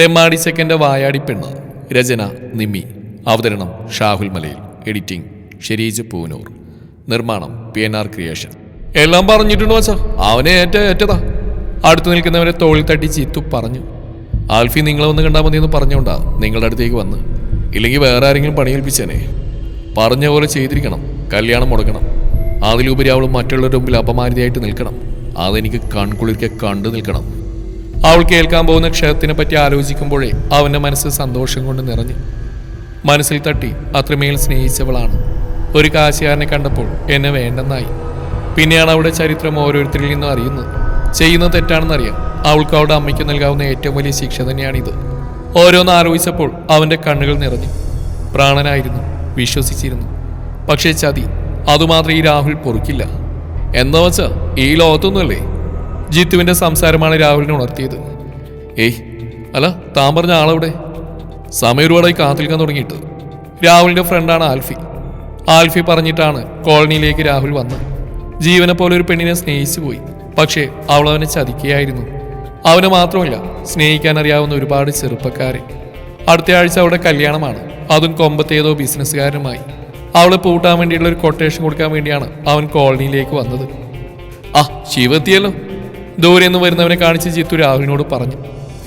തെമ്മാടി സെക്കൻഡ് വായാടി പെണ്ണ്. രചന നിമ്മി. അവതരണം ഷാഹുൽ മലയിൽ. എഡിറ്റിംഗ് ഷെരീജ് പൂനൂർ. നിർമ്മാണം പി എൻ ആർ ക്രിയേഷൻ. എല്ലാം പറഞ്ഞിട്ടുണ്ടോ വച്ചാ അവനെ ഏറ്റ ഏറ്റതാ. അടുത്ത് നിൽക്കുന്നവരെ തോളിൽ തട്ടി ചീത്തു പറഞ്ഞു. ആൽഫി നിങ്ങളെ ഒന്ന് കണ്ടാൽ മതി എന്ന് പറഞ്ഞുകൊണ്ടാ നിങ്ങളുടെ അടുത്തേക്ക് വന്ന്. ഇല്ലെങ്കിൽ വേറെ ആരെങ്കിലും പണിയേൽപ്പിച്ചേനെ പറഞ്ഞ പോലെ ചെയ്തിരിക്കണം. കല്യാണം മുടക്കണം. അതിലുപരി അവൾ മറ്റുള്ളവരുടെ മുമ്പിൽ അപമാനിതയായിട്ട് നിൽക്കണം. അതെനിക്ക് കൺകുളിർക്കെ കണ്ടു നിൽക്കണം. അവൾ കേൾക്കാൻ പോകുന്ന ക്ഷയത്തിനെ പറ്റി ആലോചിക്കുമ്പോഴേ അവന്റെ മനസ്സ് സന്തോഷം കൊണ്ട് നിറഞ്ഞു. മനസ്സിൽ തട്ടി അത്രമേൽ സ്നേഹിച്ചവളാണ്. ഒരു കാശുകാരനെ കണ്ടപ്പോൾ എന്നെ വേണ്ടെന്നായി. പിന്നെയാണ് അവളുടെ ചരിത്രം ഓരോരുത്തരിൽ നിന്നും അറിയുന്നത്. ചെയ്യുന്ന തെറ്റാണെന്നറിയാം. അവൾക്ക് അവളുടെ അമ്മയ്ക്ക് നൽകാവുന്ന ഏറ്റവും വലിയ ശിക്ഷ തന്നെയാണിത്. ഓരോന്ന് ആലോചിച്ചപ്പോൾ അവന്റെ കണ്ണുകൾ നിറഞ്ഞു. പ്രാണനായിരുന്നു വിശ്വസിച്ചിരുന്നു. പക്ഷേ ചതി അതുമാത്രം ഈ രാഹുൽ പൊറുക്കില്ല. എന്താ വച്ചാൽ ഈ ലോകത്തൊന്നുമല്ലേ? ജിത്തുവിന്റെ സംസാരമാണ് രാഹുലിനെ ഉണർത്തിയത്. ഏയ് അല്ല താൻ പറഞ്ഞ ആളെവിടെ? സമയം ഒരുപാടായി കാത്തിരിക്കാൻ തുടങ്ങിയിട്ട്. രാഹുലിന്റെ ഫ്രണ്ടാണ് ആൽഫി. ആൽഫി പറഞ്ഞിട്ടാണ് കോളനിയിലേക്ക് രാഹുൽ വന്നത്. ജീവനെ പോലെ ഒരു പെണ്ണിനെ സ്നേഹിച്ചു പോയി. പക്ഷേ അവൾ അവനെ ചതിക്കുകയായിരുന്നു. അവനെ മാത്രമല്ല സ്നേഹിക്കാൻ അറിയാവുന്ന ഒരുപാട് ചെറുപ്പക്കാരെ. അടുത്ത ആഴ്ച അവിടെ കല്യാണമാണ്. അതും കൊമ്പത്തേതോ ബിസിനസ്സുകാരനുമായി. അവളെ പൂട്ടാൻ വേണ്ടിയുള്ള ഒരു കൊട്ടേഷൻ കൊടുക്കാൻ വേണ്ടിയാണ് അവൻ കോളനിയിലേക്ക് വന്നത്. ആ ശിവ എത്തിയല്ലോ ദൂരെ നിന്ന് വരുന്നവനെ കാണിച്ച് ജിത്തു രാഹുലിനോട് പറഞ്ഞു.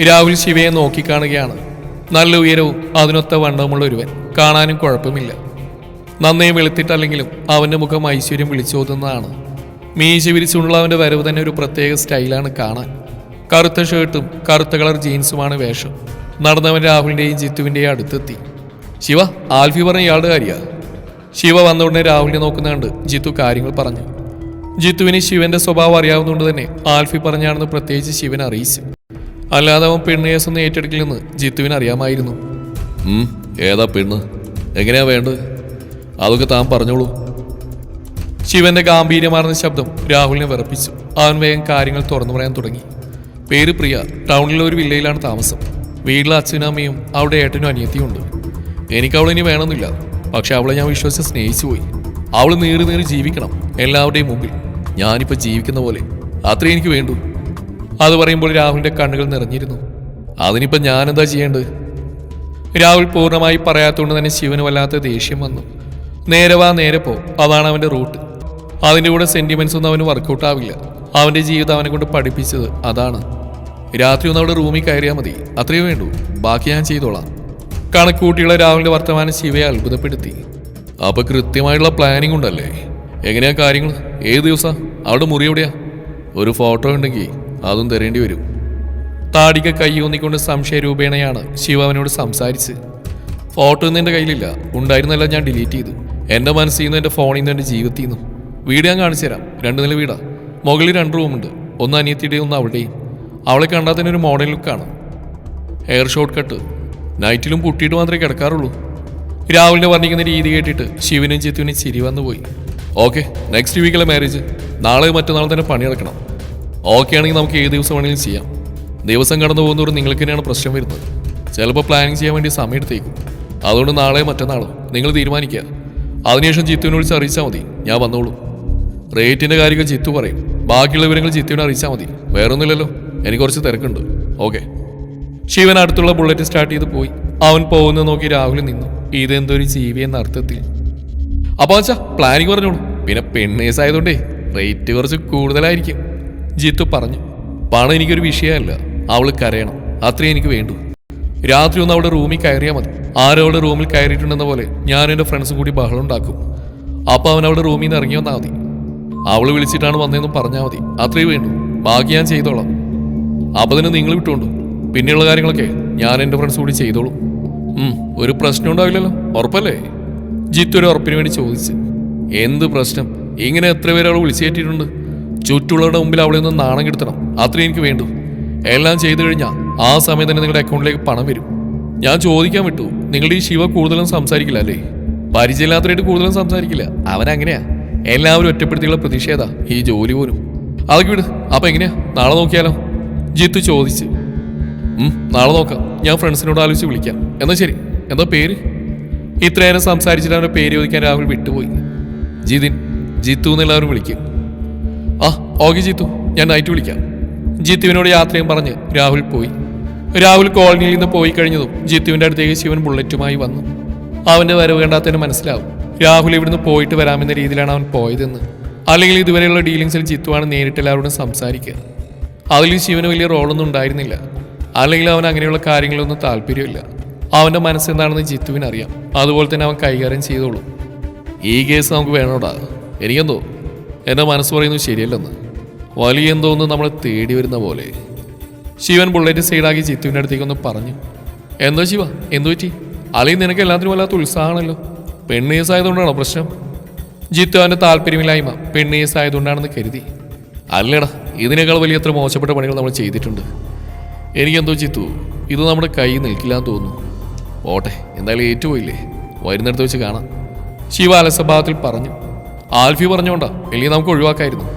രാഹുൽ ശിവയെ നോക്കിക്കാണുകയാണ്. നല്ല ഉയരവും അതിനൊത്ത വണ്ണവുമുള്ള ഒരുവൻ. കാണാനും കുഴപ്പമില്ല. നന്നേ വെളുത്തിട്ടല്ലെങ്കിലും അവന്റെ മുഖം ഐശ്വര്യം വിളിച്ചോതുന്നതാണ്. മീശ വിരിച്ചുള്ള അവന്റെ വരവ് തന്നെ ഒരു പ്രത്യേക സ്റ്റൈലാണ് കാണാൻ. കറുത്ത ഷർട്ടും കറുത്ത കളർ ജീൻസുമാണ് വേഷം. നടന്നവൻ രാഹുലിന്റെയും ജിത്തുവിന്റെയും അടുത്തെത്തി. ശിവ ആൽഫി പറഞ്ഞ ഇയാളുടെ കാര്യ? ശിവ വന്ന ഉടനെ രാഹുലിനെ നോക്കുന്നുണ്ട് ജിത്തു കാര്യങ്ങൾ പറഞ്ഞു. ജിത്തുവിന് ശിവന്റെ സ്വഭാവം അറിയാവുന്നതുകൊണ്ട് തന്നെ ആൽഫി പറഞ്ഞാണെന്ന് പ്രത്യേകിച്ച് ശിവൻ അറിയിച്ചു. അല്ലാതെ അവൻ പെണ്ണ് കേസൊന്നും ഏറ്റെടുക്കില്ലെന്ന് ജിത്തുവിന് അറിയാമായിരുന്നു. ഏതാ പെണ്ണ്? എങ്ങനെയാ വേണ്ടത്? അതൊക്കെ താൻ പറഞ്ഞോളൂ. ശിവന്റെ ഗാംഭീര്യമാർന്ന ശബ്ദം രാഹുലിനെ വിറപ്പിച്ചു. അവൻ വേഗം കാര്യങ്ങൾ തുറന്നു പറയാൻ തുടങ്ങി. പേര് പ്രിയ ടൗണിലെ ഒരു വില്ലയിലാണ് താമസം. വീട്ടിലെ അച്ഛനും അമ്മയും അവിടെ ഏട്ടനും അനിയത്തിയും ഉണ്ട് എനിക്ക് അവളെ ഇനി വേണമെന്നില്ല. പക്ഷെ അവളെ ഞാൻ വിശ്വസിച്ച് സ്നേഹിച്ചു പോയി അവൾ നീറി നീറി ജീവിക്കണം എല്ലാവരുടെയും മുമ്പിൽ. ഞാനിപ്പോൾ ജീവിക്കുന്ന പോലെ. അത്രേ എനിക്ക് വേണ്ടു. അത് പറയുമ്പോൾ രാഹുലിന്റെ കണ്ണുകൾ നിറഞ്ഞിരുന്നു. അതിനിപ്പോൾ ഞാനെന്താ ചെയ്യേണ്ടത്? രാഹുൽ പൂർണമായി പറയാത്തതുകൊണ്ട് തന്നെ ശിവന് വല്ലാത്ത ദേഷ്യം വന്നു. നേരെ വാ നേരെ പോ. അതാണ് അവന്റെ റൂട്ട്. അതിന്റെ കൂടെ സെന്റിമെന്റ്സ് ഒന്നും അവന് വർക്കൗട്ട് ആവില്ല. അവന്റെ ജീവിതം അവനെ കൊണ്ട് പഠിപ്പിച്ചത് അതാണ്. രാത്രി ഒന്ന് അവിടെ റൂമിൽ കയറിയാൽ മതി. അത്രയേ വേണ്ടൂ. ബാക്കി ഞാൻ ചെയ്തോളാം. കണക്കൂട്ടിയുള്ള രാഹുലിന്റെ വർത്തമാനം ശിവയെ അത്ഭുതപ്പെടുത്തി. അപ്പൊ കൃത്യമായിട്ടുള്ള പ്ലാനിംഗ് ഉണ്ടല്ലേ? എങ്ങനെയാ കാര്യങ്ങൾ ഏത് ദിവസം? അവിടെ മുറി എവിടെയാ? ഒരു ഫോട്ടോ ഉണ്ടെങ്കിൽ അതും തരേണ്ടി വരും. താടിക കൈ ഊന്നിക്കൊണ്ട് സംശയരൂപേണയാണ് ശിവ അവനോട് സംസാരിച്ച്. ഫോട്ടോ ഒന്നും എന്റെ കയ്യിലില്ല. ഉണ്ടായിരുന്നല്ല ഞാൻ ഡിലീറ്റ് ചെയ്തു. എന്റെ മനസ്സിൽ നിന്നും എന്റെ ഫോണിൽ നിന്നും എന്റെ ജീവിതത്തിൽ നിന്നും. വീട് ഞാൻ കാണിച്ചു തരാം. രണ്ട് നില വീടാ. മുകളിൽ രണ്ട് റൂമുണ്ട് ഒന്ന് അനിയത്തിയുടെയും ഒന്ന് അവളുടെയും. അവളെ കണ്ടാൽ തന്നെ ഒരു മോഡൽ ലുക്കാണ് ഹെയർ ഷോർട്ട് കട്ട് നൈറ്റിലും പുട്ടിയിട്ട് മാത്രമേ കിടക്കാറുള്ളൂ. രാഹുലിനെ വർണിക്കുന്ന രീതി കേട്ടിട്ട് ശിവനും ചിത്തുവിനും ചിരി വന്നു പോയി ഓക്കെ നെക്സ്റ്റ് വീക്കിലെ മാരേജ് നാളെ മറ്റന്നാൾ തന്നെ പണിയെടുക്കണം ഓക്കെ ആണെങ്കിൽ നമുക്ക് ഏത് ദിവസം വേണമെങ്കിലും ചെയ്യാം. ദിവസം കടന്നു പോകുന്നതോറും നിങ്ങൾക്ക് തന്നെയാണ് പ്രശ്നം വരുന്നത്. ചിലപ്പോൾ പ്ലാനിങ് ചെയ്യാൻ വേണ്ടി സമയം എടുത്തേക്കും. അതുകൊണ്ട് നാളെ മറ്റന്നാളോ നിങ്ങൾ തീരുമാനിക്കുക. അതിനുശേഷം ജിത്തുവിനെ വിളിച്ച് അറിയിച്ചാൽ മതി. ഞാൻ വന്നോളൂ. റേറ്റിന്റെ കാര്യങ്ങൾ ജിത്തു പറയും. ബാക്കിയുള്ള വിവരങ്ങൾ ജിത്തുവിനെ അറിയിച്ചാൽ മതി. വേറൊന്നുമില്ലല്ലോ. എനിക്ക് കുറച്ച് തിരക്കുണ്ട്. ഓക്കെ ശിവൻ അടുത്തുള്ള ബുള്ളറ്റ് സ്റ്റാർട്ട് ചെയ്ത് പോയി. അവൻ പോകുന്നത് നോക്കി രാഹുൽ നിന്നു. ഇതെന്തൊരു ജീവി എന്ന അർത്ഥത്തിൽ. അപ്പോൾ അച്ഛാ പ്ലാനിങ് പറഞ്ഞോളൂ. പിന്നെ പെണ്ണേഴ്സ് ആയതുകൊണ്ടേ റേറ്റ് കുറച്ച് കൂടുതലായിരിക്കും. ജിത്തു പറഞ്ഞു പണം എനിക്കൊരു വിഷയമല്ല അവൾ കരയണം. അത്രയും എനിക്ക് വേണ്ടു. രാത്രി ഒന്ന് അവിടെ റൂമിൽ കയറിയാൽ മതി. ആരോ അവളുടെ റൂമിൽ കയറിയിട്ടുണ്ടെന്ന പോലെ ഞാൻ എന്റെ ഫ്രണ്ട്സും കൂടി ബഹളം ഉണ്ടാക്കും. അപ്പം അവൻ അവിടെ റൂമിൽ നിന്ന് ഇറങ്ങി വന്നാൽ മതി. അവൾ വിളിച്ചിട്ടാണ് വന്നതെന്ന് പറഞ്ഞാൽ മതി. അത്രയും വേണ്ടു. ബാക്കി ഞാൻ ചെയ്തോളാം. അപ്പൊ തന്നെ നിങ്ങൾ വിട്ടുകൊണ്ടു പിന്നെയുള്ള കാര്യങ്ങളൊക്കെ ഞാൻ എന്റെ ഫ്രണ്ട്സ് കൂടി ചെയ്തോളും. ഒരു പ്രശ്നം ഉണ്ടാവില്ലല്ലോ. ഉറപ്പല്ലേ? ജിത്തു ഒരു ഉറപ്പിന് വേണ്ടി ചോദിച്ചു. എന്ത് പ്രശ്നം? ഇങ്ങനെ എത്ര പേര് വിളിച്ചേറ്റിട്ടുണ്ട് ചുറ്റുള്ളവരുടെ മുമ്പിൽ അവളെ ഒന്ന് നാണം കെടുത്തണം. അത്രയും എനിക്ക് വേണ്ടു. എല്ലാം ചെയ്തു കഴിഞ്ഞാൽ ആ സമയം തന്നെ നിങ്ങളുടെ അക്കൗണ്ടിലേക്ക് പണം വരും. ഞാൻ ചോദിക്കാൻ വിട്ടു. നിങ്ങളുടെ ഈ ശിവ കൂടുതലും സംസാരിക്കില്ല അല്ലേ? പരിചയമില്ലാത്തവരായിട്ട് കൂടുതലും സംസാരിക്കില്ല. അവനങ്ങനെയാ എല്ലാവരും ഒറ്റപ്പെടുത്തിയുള്ള പ്രതിഷേധ ഈ ജോലി പോലും. അതൊക്കെ വിട്. അപ്പൊ എങ്ങനെയാ? നാളെ നോക്കിയാലോ? ജിത്തു ചോദിച്ച്. നാളെ നോക്കാം. ഞാൻ ഫ്രണ്ട്സിനോട് ആലോചിച്ച് വിളിക്കാം. എന്നാ ശരി. എന്താ പേര്? ഇത്രയേരം സംസാരിച്ചിട്ട് അവരുടെ പേര് ചോദിക്കാൻ രാഹുൽ വിട്ടുപോയി. ജിതിൻ ജിത്തു എന്നെല്ലാവരും വിളിക്കും. ആ ഓക്കെ ജിത്തു ഞാൻ നൈറ്റ് വിളിക്കാം. ജിത്തുവിനോട് യാത്രയും പറഞ്ഞ് രാഹുൽ പോയി. രാഹുൽ കോളനിയിൽ നിന്ന് പോയി കഴിഞ്ഞതും ജിത്തുവിന്റെ അടുത്തേക്ക് ശിവൻ ബുള്ളറ്റുമായി വന്നു. അവന്റെ വരവ് കണ്ടാത്തതിന് മനസ്സിലാവും. രാഹുൽ ഇവിടുന്ന് പോയിട്ട് വരാമെന്ന രീതിയിലാണ് അവൻ പോയതെന്ന്. അല്ലെങ്കിൽ ഇതുവരെയുള്ള ഡീലിങ്സിൽ ജിത്തുവാണ് നേരിട്ട് എല്ലാവരോടും സംസാരിക്കുക. അതിൽ ശിവന് വലിയ റോളൊന്നും ഉണ്ടായിരുന്നില്ല. അല്ലെങ്കിൽ അവൻ അങ്ങനെയുള്ള കാര്യങ്ങളൊന്നും താല്പര്യമില്ല. അവന്റെ മനസ്സെന്താണെന്ന് ജിത്തുവിനറിയാം. അതുപോലെ തന്നെ അവൻ കൈകാര്യം ചെയ്തോളും. ഈ കേസ് നമുക്ക് വേണോടാ. എനിക്കെന്തോ? എന്റെ മനസ്സ് പറയുന്നത് ശരിയല്ലെന്ന്. വലിയ എന്തോന്ന് നമ്മളെ തേടി വരുന്ന പോലെ. ശിവൻ ബുള്ളറ്റ് സൈഡാക്കി ചിത്തുവിന്റെ അടുത്തേക്ക് ഒന്ന് പറഞ്ഞു. എന്തോ ശിവ? എന്തു പറ്റി? അളി നിനക്ക് എല്ലാത്തിനും വല്ലാത്ത ഉത്സാഹമാണല്ലോ. പെണ്ണീസായതുകൊണ്ടാണോ പ്രശ്നം? ജിത്തു അവന്റെ താല്പര്യമില്ലായ്മ പെണ്ണീസായതുകൊണ്ടാണെന്ന് കരുതി. അല്ലടാ ഇതിനേക്കാൾ വലിയ എത്ര മോശപ്പെട്ട പണികൾ നമ്മൾ ചെയ്തിട്ടുണ്ട്. എനിക്കെന്തോ ചിത്തു ഇത് നമ്മുടെ കൈ നിൽക്കില്ലാന്ന് തോന്നുന്നു. ഓട്ടെ എന്തായാലും ഏറ്റുപോയില്ലേ? വരുന്നിടത്ത് വെച്ച് കാണാം. ശിവ അലസഭാവത്തിൽ പറഞ്ഞു. ആൽഫി പറഞ്ഞോണ്ടാ വലിയ നമുക്ക് ഒഴിവാക്കായിരുന്നു.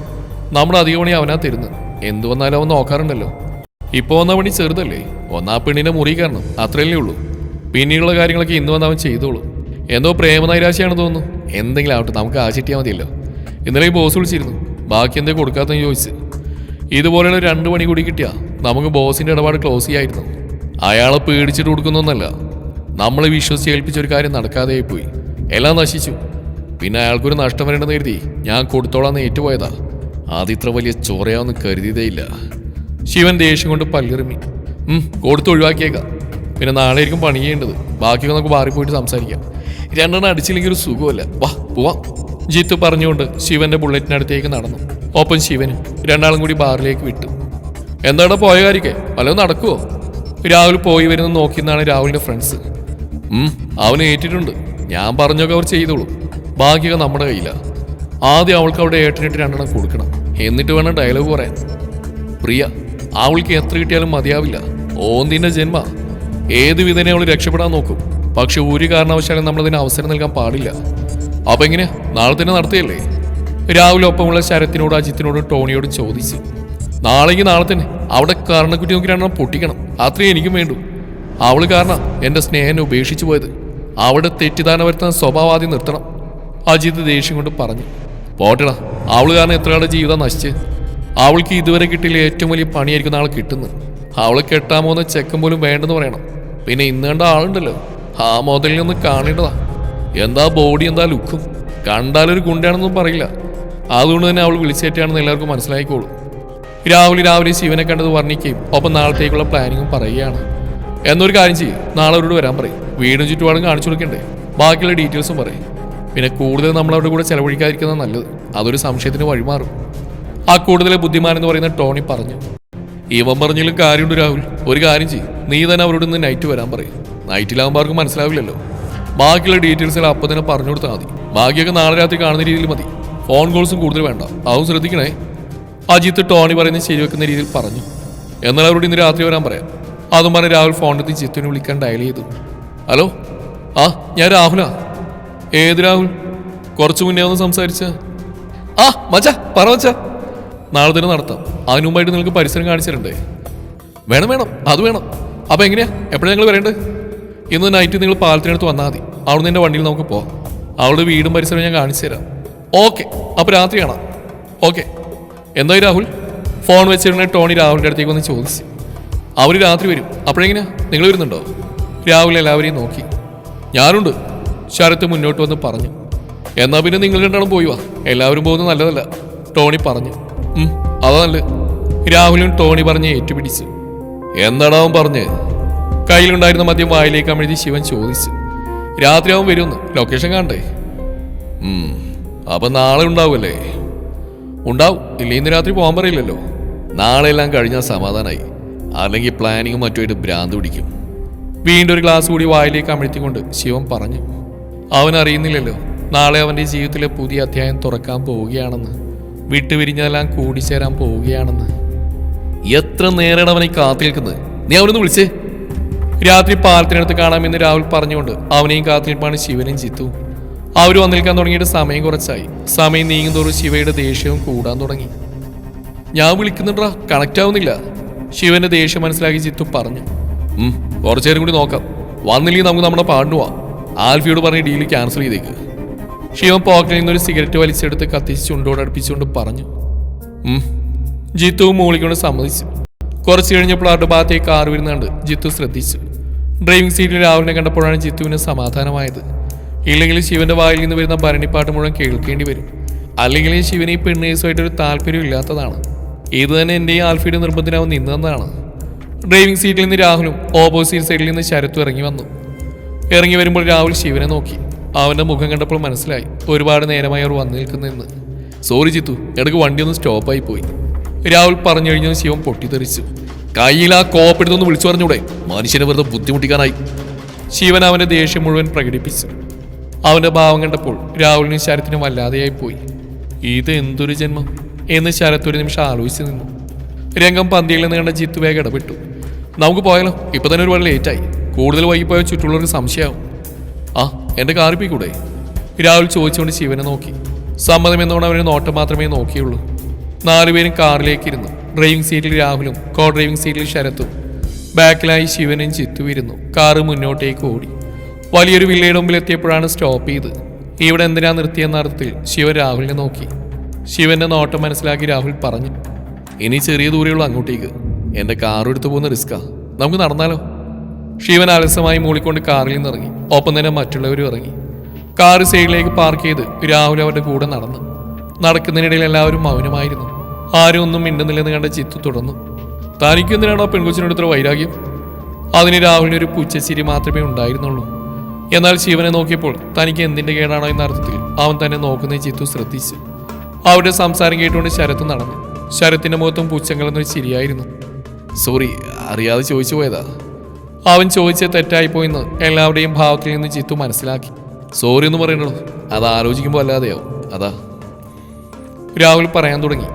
നമ്മുടെ അധിക പണി അവനാ തരുന്നത് എന്തു വന്നാലും അവൻ നോക്കാറുണ്ടല്ലോ. ഇപ്പോൾ വന്ന പണി ചെറുതല്ലേ ഒന്നാ പെണ്ണിന്റെ മുറി കാരണം അത്രയല്ലേ ഉള്ളൂ. പിന്നീടുള്ള കാര്യങ്ങളൊക്കെ ഇന്ന് വന്ന് അവൻ ചെയ്തോളൂ. എന്തോ പ്രേമനൈരാശിയാണെന്ന് തോന്നുന്നു. എന്തെങ്കിലും ആവട്ടെ നമുക്ക് ആശിട്ടിയാൽ മതിയല്ലോ. ഇന്നലെ ഈ ബോസ് വിളിച്ചിരുന്നു ബാക്കി എന്തേ കൊടുക്കാത്തെന്ന് ചോദിച്ച്. ഇതുപോലെയുള്ള രണ്ട് മണി കൂടി കിട്ടിയാൽ നമുക്ക് ബോസിന്റെ ഇടപാട് ക്ലോസ് ചെയ്യായിരുന്നു. അയാളെ പേടിച്ചിട്ട് കൊടുക്കുന്നൊന്നല്ല. നമ്മളെ വിശ്വസിച്ച് ഏൽപ്പിച്ച ഒരു കാര്യം നടക്കാതെ പോയി. എല്ലാം നശിച്ചു. പിന്നെ അയാൾക്കൊരു നഷ്ടം വരേണ്ടെന്ന് കരുതി ഞാൻ കൊടുത്തോളാന്ന് ഏറ്റുപോയതാ. ആദ്യത്ര വലിയ ചോറയാവെന്ന് കരുതിയതേയില്ല. ശിവൻ ദേഷ്യം കൊണ്ട് പല്ലിറുമി. ഉം കൊടുത്ത് ഒഴിവാക്കിയേക്കാം. പിന്നെ നാളെ ആയിരിക്കും പണി ചെയ്യേണ്ടത്. ബാക്കിയൊക്കെ നമുക്ക് ബാറി പോയിട്ട് സംസാരിക്കാം. രണ്ടെണ്ണം അടിച്ചില്ലെങ്കിൽ ഒരു സുഖമല്ല വാ പോവാം. ജിത്തു പറഞ്ഞുകൊണ്ട് ശിവന്റെ ബുള്ളറ്റിനടുത്തേക്ക് നടന്നു. ഒപ്പം ശിവനും രണ്ടാളും കൂടി ബാറിലേക്ക് വിട്ടു. എന്താണ് പോയ കാര്യക്കെ? വല്ലതും നടക്കുമോ രാഹുൽ പോയി വരുന്ന നോക്കിയെന്നാണ് രാഹുലിന്റെ ഫ്രണ്ട്സ്. അവന് ഏറ്റിട്ടുണ്ട്. ഞാൻ പറഞ്ഞൊക്കെ അവർ ചെയ്തോളൂ. ബാക്കിയൊക്കെ നമ്മുടെ കയ്യില. ആദ്യം അവൾക്ക് അവിടെ ഏട്ടനിട്ട് രണ്ടെണ്ണം കൊടുക്കണം. എന്നിട്ട് വേണം ഡയലോഗ് പറയാൻ. പ്രിയ അവൾക്ക് എത്ര കിട്ടിയാലും മതിയാവില്ല. ഓന്തിന്റെ ജന്മ. ഏത് വിധനെ അവൾ രക്ഷപ്പെടാൻ നോക്കും. പക്ഷെ ഒരു കാരണവശാലും നമ്മളതിന് അവസരം നൽകാൻ പാടില്ല. അപ്പൊ എങ്ങനെ നാളെ തന്നെ നടത്തിയല്ലേ? രാവിലെ ഒപ്പമുള്ള ശരത്തിനോടും അജിത്തിനോടും ടോണിയോടും ചോദിച്ചു. നാളെങ്കിൽ നാളെ തന്നെ അവിടെ കാരണക്കുറ്റി നോക്കി രണ്ടെണ്ണം പൊട്ടിക്കണം. അത്രയും എനിക്കും വേണ്ടു. അവൾ കാരണം എന്റെ സ്നേഹനെ ഉപേക്ഷിച്ചു പോയത്. അവിടെ തെറ്റിദ്ധാരണ വരുത്തുന്ന സ്വഭാവാദി നിർത്തണം. അജിത് ദേഷ്യം കൊണ്ട് പറഞ്ഞു പോട്ടടാ അവൾ കാരണം എത്രയാളുടെ ജീവിതം നശിച്ച്? അവൾക്ക് ഇതുവരെ കിട്ടിയില്ല ഏറ്റവും വലിയ പണിയായിരിക്കും നാളെ കിട്ടുന്നത്. അവളെ കെട്ടാമോ പോകുന്ന ചെക്കൻ പോലും വേണ്ടെന്ന് പറയണം. പിന്നെ ഇന്ന് കണ്ട ആളുണ്ടല്ലോ ആ മുതലിൽ ഒന്ന് കാണേണ്ടതാ. എന്താ ബോഡി എന്താ ലുക്കും? കണ്ടാലൊരു ഗുണ്ടയാണെന്നൊന്നും പറയില്ല. അതുകൊണ്ട് തന്നെ അവൾ വിളിച്ചേറ്റാണെന്ന് എല്ലാവർക്കും മനസ്സിലായിക്കോളും. രാവിലെ രാവിലെ ശിവനെ കണ്ടത് വർണിക്കുകയും ഒപ്പം നാളത്തേക്കുള്ള പ്ലാനിങ്ങും പറയുകയാണ്. എന്നൊരു കാര്യം ചെയ്യും നാളെ അവരോട് വരാൻ പറയും. വീടും ചുറ്റുപാടും കാണിച്ചു കൊടുക്കണ്ടേ? ബാക്കിയുള്ള ഡീറ്റെയിൽസും പറയും. പിന്നെ കൂടുതൽ നമ്മൾ അവരുടെ കൂടെ ചെലവഴിക്കാതിരിക്കുന്നത് നല്ലത്. അതൊരു സംശയത്തിന് വഴിമാറും. ആ കൂടുതൽ ബുദ്ധിമാൻ എന്ന് പറയുന്ന ടോണി പറഞ്ഞു. ഇവൻ പറഞ്ഞാലും കാര്യമുണ്ട് രാഹുൽ. ഒരു കാര്യം ചെയ്യും. നീ തന്നെ അവരോട് ഇന്ന് നൈറ്റ് വരാൻ പറയും. നൈറ്റിലാകുമ്പോൾ ആർക്കും മനസ്സിലാവില്ലല്ലോ. ബാക്കിയുള്ള ഡീറ്റെയിൽസ് അപ്പം തന്നെ പറഞ്ഞു കൊടുത്താൽ മതി. ബാക്കിയൊക്കെ നാളെ രാത്രി കാണുന്ന രീതിയിൽ മതി. ഫോൺ കോൾസും കൂടുതൽ വേണ്ട. അതും ശ്രദ്ധിക്കണേ. അജിത്ത് ടോണി പറയുന്നത് ശരിവെക്കുന്ന രീതിയിൽ പറഞ്ഞു. എന്നാൽ അവരോട് ഇന്ന് രാത്രി വരാൻ പറയാം. അതും പറഞ്ഞ് രാഹുൽ ഫോണിലെത്തി ജിത്തുവിനെ വിളിക്കാൻ ഡയൽ ചെയ്തു. ഹലോ? ആ ഞാൻ രാഹുലാ. ഏത് രാഹുൽ? കുറച്ചു മുന്നേ ഒന്ന് സംസാരിച്ച. ആ മച്ച പറ നാളെ തന്നെ നടത്താം. അതിനു മുമ്പായിട്ട് നിങ്ങൾക്ക് പരിസരം കാണിച്ചിട്ടുണ്ടേ. വേണം വേണം. അത് വേണം. അപ്പൊ എങ്ങനെയാ? എപ്പോഴാണ് ഞങ്ങൾ വരേണ്ടത്? ഇന്ന് നൈറ്റ് നിങ്ങൾ പാലത്തിനടുത്ത് വന്നാൽ മതി. അവിടെ എന്റെ വണ്ടിയിൽ നമുക്ക് പോവാം. അവളുടെ വീടും പരിസരവും ഞാൻ കാണിച്ചു തരാം. ഓക്കെ. അപ്പൊ രാത്രി കാണാം. ഓക്കെ. എന്തായി രാഹുൽ? ഫോൺ വെച്ചിരുന്ന ടോണി രാഹുലിന്റെ അടുത്തേക്ക് വന്ന് ചോദിച്ചു. അവർ രാത്രി വരും. അപ്പോഴെങ്ങനെയാ? നിങ്ങൾ വരുന്നുണ്ടോ? രാഹുൽ എല്ലാവരെയും നോക്കി. ഞാനുണ്ട്. ശരത്ത് മുന്നോട്ട് വന്ന് പറഞ്ഞു. എന്നാ പിന്നെ നിങ്ങൾ രണ്ടാളും പോയി വാ. എല്ലാവരും പോകുന്നത് നല്ലതല്ല. ടോണി പറഞ്ഞു. അതാ നല്ലത്. രാഹുലും ടോണി പറഞ്ഞ് ഏറ്റുപിടിച്ചു. എന്താടാ അവൻ പറഞ്ഞ്? കയ്യിലുണ്ടായിരുന്ന മദ്യം വായിലേക്ക് അമിഴ്തി ശിവൻ ചോദിച്ചു. രാത്രി അവൻ വരുമെന്ന്. ലൊക്കേഷൻ കാണണ്ടേ? അപ്പൊ നാളെ ഉണ്ടാവുമല്ലേ? ഉണ്ടാവും. ഇല്ല ഇന്ന് രാത്രി പോകാൻ പറയില്ലല്ലോ. നാളെ എല്ലാം കഴിഞ്ഞാൽ സമാധാനമായി അല്ലെങ്കിൽ പ്ലാനിങ്ങും മറ്റുമായിട്ട് ഭ്രാന്ത് പിടിക്കും. വീണ്ടും ഒരു ഗ്ലാസ് കൂടി വായിലേക്ക് അമഴ്ത്തിക്കൊണ്ട് ശിവൻ പറഞ്ഞു അവൻ അറിയുന്നില്ലല്ലോ നാളെ അവന്റെ ജീവിതത്തിലെ പുതിയ അധ്യായം തുറക്കാൻ പോവുകയാണെന്ന് വിട്ടുപിരിഞ്ഞതെല്ലാം കൂടിച്ചേരാൻ പോവുകയാണെന്ന്. എത്ര നേരാണ് അവനെ കാത്തിരിക്കുന്നത് നീ അവനൊന്ന് വിളിച്ചേ. രാത്രി പാലത്തിനടുത്ത് കാണാമെന്ന് രാഹുൽ പറഞ്ഞുകൊണ്ട് അവനെയും കാത്തിരിപ്പാണ് ശിവനും ചിത്തു. അവർ വന്നിരിക്കാൻ തുടങ്ങിയിട്ട് സമയം കുറച്ചായി. സമയം നീങ്ങുന്തോറും ശിവയുടെ ദേഷ്യവും കൂടാൻ തുടങ്ങി. ഞാൻ വിളിക്കുന്നുണ്ടാ കണക്റ്റ് ആവുന്നില്ല ശിവന്റെ ദേഷ്യം മനസ്സിലാക്കി ചിത്തു പറഞ്ഞു. ഉം കുറച്ചേരം കൂടി നോക്കാം. വന്നില്ലെങ്കിൽ നമുക്ക് നമ്മുടെ പാണ്ടുവാ ആൽഫിയോട് പറഞ്ഞ് ഡീൽ ക്യാൻസൽ ചെയ്തേക്ക്. ശിവൻ പോക്കറ്റിൽ നിന്ന് ഒരു സിഗരറ്റ് വലിച്ചെടുത്ത് കത്തിച്ച് ചുണ്ടോട് അടുപ്പിച്ചുകൊണ്ട് പറഞ്ഞു. ജിത്തുവും മൂളിക്കൊണ്ട് സമ്മതിച്ചു. കുറച്ച് കഴിഞ്ഞപ്പോൾ അവരുടെ ഭാഗത്തേക്ക് കാർ വരുന്നുണ്ട്. ജിത്തു ശ്രദ്ധിച്ചു. ഡ്രൈവിംഗ് സീറ്റിൽ രാഹുലിനെ കണ്ടപ്പോഴാണ് ജിത്തുവിന് സമാധാനമായത്. ഇല്ലെങ്കിൽ ശിവന്റെ വായിൽ നിന്ന് വരുന്ന ഭരണിപ്പാട്ട് മുഴുവൻ കേൾക്കേണ്ടി വരും. അല്ലെങ്കിൽ ശിവന് ഈ പെണ്ണേഴ്സുമായിട്ട് ഒരു താല്പര്യം ഇല്ലാത്തതാണ് ഇത് തന്നെ എന്റെ ഈ ആൽഫിയുടെ നിർബന്ധനാവും നിന്നതാണ് ഡ്രൈവിംഗ് സീറ്റിൽ നിന്ന് രാഹുലും ഓപ്പോസിറ്റ് സൈഡിൽ നിന്ന് ശരത്തും ഇറങ്ങി വന്നു. ഇറങ്ങി വരുമ്പോൾ രാഹുൽ ശിവനെ നോക്കി. അവന്റെ മുഖം കണ്ടപ്പോൾ മനസ്സിലായി. ഒരുപാട് നേരമായി അവർ വന്നു നിൽക്കുന്നെന്ന് സോറി ജിത്തു ഇടയ്ക്ക് വണ്ടി ഒന്ന് സ്റ്റോപ്പായി പോയി. രാഹുൽ പറഞ്ഞു കഴിഞ്ഞാൽ ശിവൻ പൊട്ടിത്തെറിച്ചു. കയ്യിൽ ആ കോപ്പെടുത്തൊന്ന് വിളിച്ചു പറഞ്ഞൂടെ? മനുഷ്യനെ വെറുതെ ബുദ്ധിമുട്ടിക്കാനായി. ശിവൻ അവന്റെ ദേഷ്യം മുഴുവൻ പ്രകടിപ്പിച്ചു. അവന്റെ ഭാവം കണ്ടപ്പോൾ രാഹുലിനും ശരത്തിനും വല്ലാതെയായി പോയി. ഇത് എന്തൊരു ജന്മം? എന്ന് ശരത്ത് ഒരു നിമിഷം ആലോചിച്ച് നിന്നു. രംഗം പന്തിയിൽ നിന്ന് കണ്ട ജിത്തു വേഗം ഇടപെട്ടു. നമുക്ക് പോയാലോ? ഇപ്പൊ തന്നെ ഒരുപാട് ലേറ്റായി കൂടുതൽ വൈകിപ്പോയ ചുറ്റുള്ളവർക്ക് സംശയമാവും. ആ എന്റെ കാറിപ്പി കൂടെ രാഹുൽ ചോദിച്ചുകൊണ്ട് ശിവനെ നോക്കി. സമ്മതം എന്നോണം അവന് നോട്ടം മാത്രമേ നോക്കിയുള്ളൂ. നാലുപേരും കാറിലേക്ക് ഇരുന്നു ഡ്രൈവിംഗ് സീറ്റിൽ രാഹുലും കോ ഡ്രൈവിംഗ് സീറ്റിൽ ശരത്തും. ബാക്കിലായി ശിവനും ചിത്തു ഇരുന്നു. കാറ് മുന്നോട്ടേക്ക് ഓടി. വലിയൊരു വില്ലയുടെ മുമ്പിൽ എത്തിയപ്പോഴാണ് സ്റ്റോപ്പ് ചെയ്ത്. ഇവിടെ എന്തിനാ നിർത്തിയെന്ന അർത്ഥത്തിൽ ശിവൻ രാഹുലിനെ നോക്കി. ശിവന്റെ നോട്ടം മനസ്സിലാക്കി രാഹുൽ പറഞ്ഞു. ഇനി ചെറിയ ദൂരെയുള്ള അങ്ങോട്ടേക്ക്. എന്റെ കാർ എടുത്തു പോകുന്ന റിസ്ക്കാ. നമുക്ക് നടന്നാലോ? ശിവൻ അലസമായി മൂളിക്കൊണ്ട് കാറിൽ നിന്ന് ഇറങ്ങി ഒപ്പം തന്നെ മറ്റുള്ളവരും ഇറങ്ങി. കാർ സൈഡിലേക്ക് പാർക്ക് ചെയ്ത് രാഹുൽ അവരുടെ കൂടെ നടന്നു. നടക്കുന്നതിനിടയിൽ എല്ലാവരും മൗനമായിരുന്നു. ആരും ഒന്നും മിണ്ടുന്നില്ലെന്ന് കണ്ട ചിത്തു തുടർന്നു. തനിക്ക് എന്തിനാണോ പെൺകൊച്ചിനോട് ഇത്ര വൈരാഗ്യം? അതിന് രാഹുലിന് ഒരു പുച്ഛച്ചിരി മാത്രമേ ഉണ്ടായിരുന്നുള്ളൂ. എന്നാൽ ശിവനെ നോക്കിയപ്പോൾ തനിക്ക് എന്തിന്റെ കേടാണോ എന്ന അർത്ഥത്തിൽ അവൻ തന്നെ നോക്കുന്ന ചിത്തു ശ്രദ്ധിച്ചു. അവരുടെ സംസാരം കേട്ടുകൊണ്ട് ശരത്ത് നടന്നു. ശരത്തിന്റെ മുഖത്തും പുച്ഛങ്ങളെന്നൊരു ചിരിയായിരുന്നു. സോറി അറിയാതെ ചോദിച്ചു പോയതാ. അവൻ ചോദിച്ചത് തെറ്റായിപ്പോയെന്ന് എല്ലാവരുടെയും ഭാവത്തിൽ നിന്ന് ചിത്തു മനസ്സിലാക്കി. സോറി എന്ന് പറയണല്ലോ അത് ആലോചിക്കുമ്പോൾ അല്ലാതെയാവും അതാ. രാഹുൽ പറയാൻ തുടങ്ങി.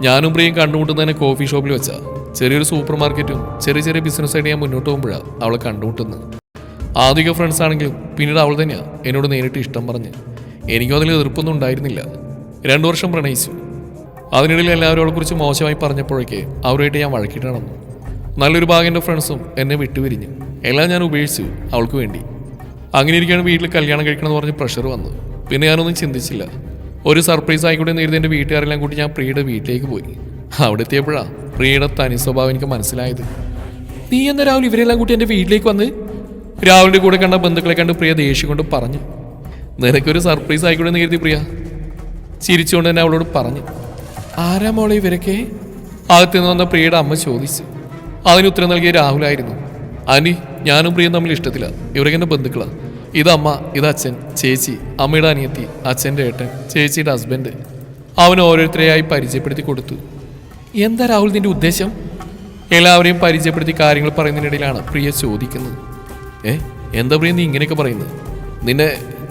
ഞാനും പ്രിയം കണ്ടുമുട്ടുന്നതിനെ കോഫി ഷോപ്പിൽ വെച്ചാ. ചെറിയൊരു സൂപ്പർ മാർക്കറ്റും ചെറിയ ചെറിയ ബിസിനസ് ആയിട്ട് ഞാൻ മുന്നോട്ട് പോകുമ്പോഴാണ് അവളെ കണ്ടുമുട്ടുന്നത്. ആദ്യ ഫ്രണ്ട്സ് ആണെങ്കിലും പിന്നീട് അവൾ തന്നെയാണ് എന്നോട് നേരിട്ട് ഇഷ്ടം പറഞ്ഞ്. എനിക്കും അതിൽ എതിർപ്പൊന്നും ഉണ്ടായിരുന്നില്ല. രണ്ടു വർഷം പ്രണയിച്ചു. അതിനിടയിൽ എല്ലാവരും അവളെക്കുറിച്ച് മോശമായി പറഞ്ഞപ്പോഴേക്ക് അവരുമായിട്ട് ഞാൻ വഴക്കിട്ട് നടന്നു നല്ലൊരു ഭാഗം എന്റെ ഫ്രണ്ട്സും എന്നെ വിട്ടുപിരിഞ്ഞു. എല്ലാം ഞാൻ ഉപേക്ഷിച്ചു അവൾക്ക് വേണ്ടി. അങ്ങനെ ഇരിക്കുകയാണ് വീട്ടിൽ കല്യാണം കഴിക്കണമെന്ന് പറഞ്ഞ് പ്രഷർ വന്നു പിന്നെ ഞാനൊന്നും ചിന്തിച്ചില്ല. ഒരു സർപ്രൈസ് ആയിക്കോട്ടെ നേരിട്ട് എന്റെ വീട്ടുകാരെല്ലാം കൂടി ഞാൻ പ്രിയയുടെ വീട്ടിലേക്ക് പോയി. അവിടെ എത്തിയപ്പോഴാണ് പ്രിയയുടെ തനി സ്വഭാവം എനിക്ക് മനസ്സിലായത്. നീ എന്ന രാവിലെ ഇവരെല്ലാം കൂട്ടി എന്റെ വീട്ടിലേക്ക് വന്ന്? രാവിലെ കൂടെ കണ്ട ബന്ധുക്കളെ കണ്ട് പ്രിയ ദേഷ്യം കൊണ്ട് പറഞ്ഞു. നിനക്കൊരു സർപ്രൈസ് ആയിക്കോട്ടെ നേരിട്ട് പ്രിയ. ചിരിച്ചുകൊണ്ട് തന്നെ അവളോട് പറഞ്ഞു. ആരാ മോളെ ഇവരൊക്കെ? അകത്ത് നിന്ന് വന്ന പ്രിയയുടെ അമ്മ ചോദിച്ചു. അതിന് ഉത്തരം നൽകിയ രാഹുലായിരുന്നു. അനി ഞാനും പ്രിയ തമ്മിൽ ഇഷ്ടത്തില്ല ഇവരൊക്കെ എന്റെ ബന്ധുക്കളാ. ഇത് അമ്മ ഇത് അച്ഛൻ ചേച്ചി അമ്മയുടെ അനിയത്തി അച്ഛന്റെ ഏട്ടൻ ചേച്ചിയുടെ ഹസ്ബൻഡ്. അവൻ ഓരോരുത്തരെയായി പരിചയപ്പെടുത്തി കൊടുത്തു. എന്താ രാഹുൽ നിന്റെ ഉദ്ദേശം? എല്ലാവരെയും പരിചയപ്പെടുത്തി കാര്യങ്ങൾ പറയുന്നതിനിടയിലാണ് പ്രിയ ചോദിക്കുന്നത്. ഏ എന്താ പ്രിയ നീ ഇങ്ങനെയൊക്കെ പറയുന്നത്? നിന്നെ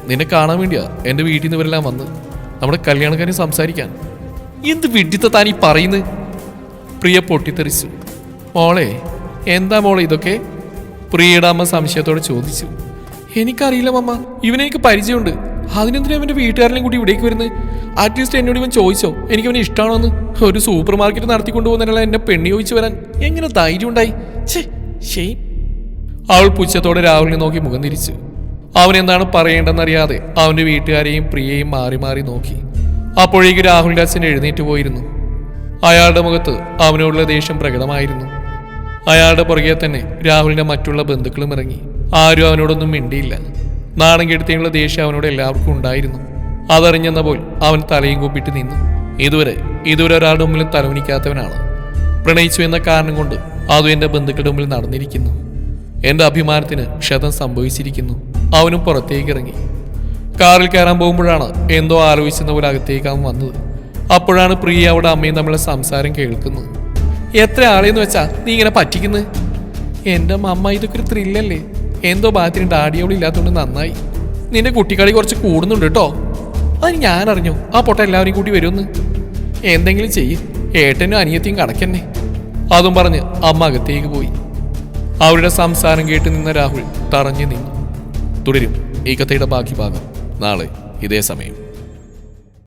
നിന്നെ കാണാൻ വേണ്ടിയാ എന്റെ വീട്ടിൽ നിന്ന് ഇവരെല്ലാം വന്ന് നമ്മുടെ കല്യാണക്കാരെ സംസാരിക്കാൻ. എന്ത് വിഡിത്ത താൻ ഈ പറയുന്നത് പ്രിയ പൊട്ടിത്തെറിച്ചു. മോളെ എന്താ മോളെ ഇതൊക്കെ? പ്രിയയുടെ അമ്മ സംശയത്തോടെ ചോദിച്ചു. എനിക്കറിയില്ല മമ്മ ഇവനെനിക്ക് പരിചയമുണ്ട്. അതിനെന്തിനാ അവന്റെ വീട്ടുകാരനെയും കൂടി ഇവിടേക്ക് വരുന്നത് അറ്റ്ലീസ്റ്റ് എന്നോട് ഇവൻ ചോദിച്ചോ എനിക്ക് അവനെ ഇഷ്ടമാണോന്ന് ഒരു സൂപ്പർ മാർക്കറ്റ് നടത്തിക്കൊണ്ടു പോകുന്നതിനുള്ള എന്നെ പെണ്ണി ചോദിച്ചു വരാൻ. എങ്ങനെ ധൈര്യം ഉണ്ടായി? ഷെയ് അവൾ പുച്ഛത്തോടെ രാഹുലിനെ നോക്കി മുഖം തിരിച്ചു. അവൻ എന്താണ് പറയേണ്ടെന്നറിയാതെ അവന്റെ വീട്ടുകാരെയും പ്രിയയും മാറി മാറി നോക്കി. അപ്പോഴേക്ക് അച്ഛൻ എഴുന്നേറ്റ് പോയിരുന്നു. അയാളുടെ മുഖത്ത് അവനോടുള്ള ദേഷ്യം പ്രകടമായിരുന്നു. അയാളുടെ പുറകെ തന്നെ രാഹുലിന്റെ മറ്റുള്ള ബന്ധുക്കളും ഇറങ്ങി. ആരും അവനോടൊന്നും മിണ്ടിയില്ല. നാണം കെടുത്തിയുള്ള ദേഷ്യം അവനോട് എല്ലാവർക്കും ഉണ്ടായിരുന്നു. അതറിഞ്ഞെന്ന പോൽ അവൻ തലയും കൂപ്പിട്ട് നിന്നു. ഇതുവരെ ഇതുവരെ ഒരാളുടെ മുമ്പിലും തലവനിക്കാത്തവനാണ് പ്രണയിച്ചു എന്ന കാരണം കൊണ്ട് അതും എന്റെ ബന്ധുക്കളുടെ മുമ്പിൽ നടന്നിരിക്കുന്നു. എന്റെ അഭിമാനത്തിന് ക്ഷതം സംഭവിച്ചിരിക്കുന്നു. അവനും പുറത്തേക്ക് ഇറങ്ങി. കാറിൽ കയറാൻ പോകുമ്പോഴാണ് എന്തോ ആലോചിച്ചെന്ന പോലെ അകത്തേക്ക് അവൻ വന്നത്. അപ്പോഴാണ് പ്രിയ അവിടെ അമ്മയും തമ്മിലുള്ള സംസാരം കേൾക്കുന്നത്. എത്ര ആളെന്ന് വെച്ചാ നീ ഇങ്ങനെ പറ്റിക്കുന്നത് എന്റെ മമ്മ ഇതൊക്കെ ഒരു ത്രില്ലല്ലേ. എന്തോ ഭാഗത്തിന് ഡാഡിയോളം ഇല്ലാത്തതുകൊണ്ട് നന്നായി. നിന്റെ കുട്ടിക്കളി കുറച്ച് കൂടുന്നുണ്ട് കേട്ടോ. അത് ഞാൻ അറിഞ്ഞു ആ പൊട്ട എല്ലാവരും കൂടി വരുമെന്ന്. എന്തെങ്കിലും ചെയ്യ്. ഏട്ടനും അനിയത്തിയും കണക്കന്നെ അതും പറഞ്ഞ് അമ്മ അകത്തേക്ക് പോയി. അവരുടെ സംസാരം കേട്ട് നിന്ന രാഹുൽ തറഞ്ഞു നിന്നു. തുടരും. ഈ കഥയുടെ ബാക്കി ഭാഗം. നാളെ ഇതേ സമയം.